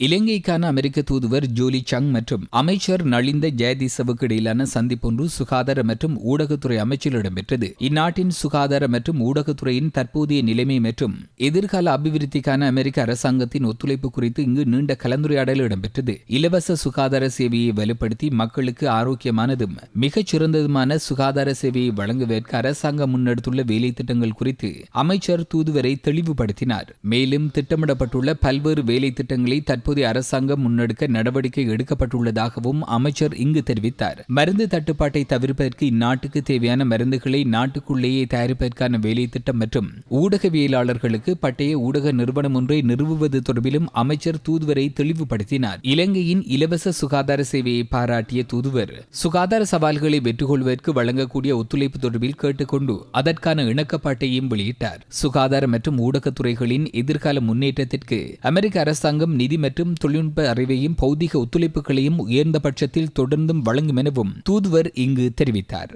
இலங்கைக்கான அமெரிக்க தூதுவர் ஜூலி சங் மற்றும் அமைச்சர் நலிந்த ஜெயதிசவுக்கு இடையிலான சந்திப்பொன்று சுகாதார மற்றும் ஊடகத்துறை அமைச்சில் இடம்பெற்றது இந்நாட்டின் சுகாதார மற்றும் ஊடகத்துறையின் தற்போதைய நிலைமை மற்றும் எதிர்கால அபிவிருத்திக்கான அமெரிக்க அரசாங்கத்தின் ஒத்துழைப்பு குறித்து இங்கு நீண்ட கலந்துரையாடல் இடம்பெற்றது இலவச சுகாதார சேவையை வலுப்படுத்தி மக்களுக்கு ஆரோக்கியமானதும் மிகச் சிறந்ததுமான சுகாதார சேவையை வழங்குவதற்கு அரசாங்கம் முன்னெடுத்துள்ள வேலை திட்டங்கள் குறித்து அமைச்சர் தூதுவரை தெளிவுபடுத்தினார். மேலும் திட்டமிடப்பட்டுள்ள பல்வேறு வேலை திட்டங்களை தற்போதைய அரசாங்கம் முன்னெடுக்க நடவடிக்கை எடுக்கப்பட்டுள்ளதாகவும் அமைச்சர் இங்கு தெரிவித்தார். மருந்து தட்டுப்பாட்டை தவிர்ப்பதற்கு இந்நாட்டுக்கு தேவையான மருந்துகளை நாட்டுக்குள்ளேயே தயாரிப்பதற்கான வேலை திட்டம் மற்றும் ஊடகவியலாளர்களுக்கு பட்டய ஊடக நிறுவனம் ஒன்றை நிறுவுவது தொடர்பிலும் அமைச்சர் தூதுவரை தெளிவுபடுத்தினார். இலங்கையின் இலவச சுகாதார சேவையை பாராட்டிய தூதுவர் சுகாதார சவால்களை வெற்றிகொள்வதற்கு வழங்கக்கூடிய ஒத்துழைப்பு தொடர்பில் கேட்டுக்கொண்டு அதற்கான இணக்கப்பாட்டையும் வெளியிட்டார். சுகாதார மற்றும் ஊடகத்துறைகளின் எதிர்கால முன்னேற்றத்திற்கு அமெரிக்க அரசாங்கம் நிதி மற்றும் மற்றும் தொழில்நுட்ப அறிவையும் பௌதிக ஒத்துழைப்புகளையும் உயர்ந்த பட்சத்தில் தொடர்ந்தும் வழங்கும் எனவும் தூதுவர் இங்கு தெரிவித்தார்.